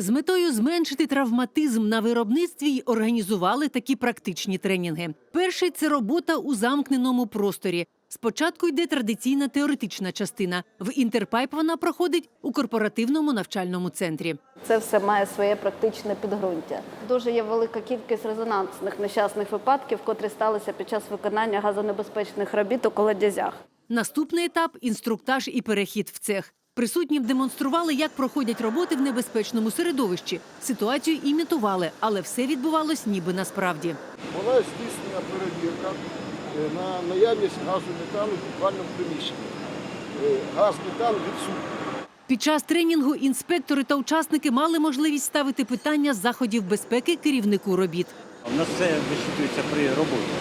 З метою зменшити травматизм на виробництві й організували такі практичні тренінги. Перший це робота у замкненому просторі. Спочатку йде традиційна теоретична частина. В інтерпайп вона проходить у корпоративному навчальному центрі. Це все має своє практичне підґрунтя. Дуже є велика кількість резонансних нещасних випадків, котрі сталися під час виконання газонебезпечних робіт у колодязях. Наступний етап інструктаж і перехід в цех. Присутнім демонстрували, як проходять роботи в небезпечному середовищі. Ситуацію імітували, але все відбувалось ніби насправді. Була здійснена перевірка е, на наявність газу метану в підвальному приміщенні. Е, Газ метан відсутній. Під час тренінгу інспектори та учасники мали можливість ставити питання з заходів безпеки керівнику робіт. У нас все висвітлюється при роботі.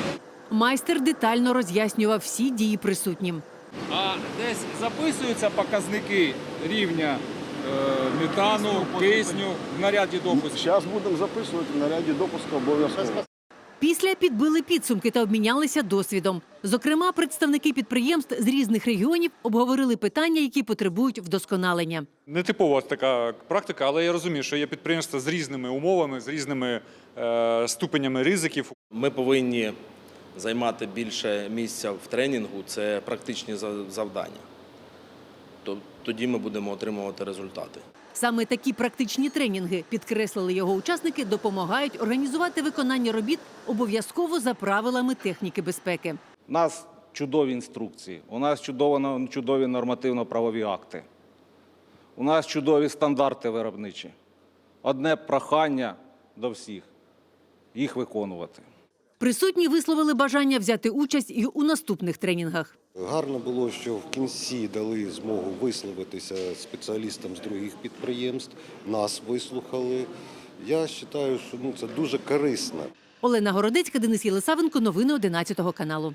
Майстер детально роз'яснював всі дії присутнім. А десь записуються показники рівня е, метану, кисню в наряді допуску. Зараз будемо записувати на ряді допуску обов'язково. Після підбили підсумки та обмінялися досвідом. Зокрема, представники підприємств з різних регіонів обговорили питання, які потребують вдосконалення. Нетипова така практика, але я розумію, що є підприємства з різними умовами, з різними е, ступенями ризиків. Ми повинні займати більше місця в тренінгу, це практичні завдання. То- Тоді ми будемо отримувати результати. Саме такі практичні тренінги, підкреслили його учасники, допомагають організувати виконання робіт обов'язково за правилами техніки безпеки. У нас чудові інструкції, у нас чудові нормативно-правові акти, у нас чудові стандарти виробничі. Одне прохання до всіх їх виконувати. Присутні висловили бажання взяти участь і у наступних тренінгах. Гарно було, що в кінці дали змогу висловитися спеціалістам з других підприємств, нас вислухали. Я вважаю, що ну, це дуже корисно. Олена Городецька, Денис Єлисавенко. Новини 11 каналу.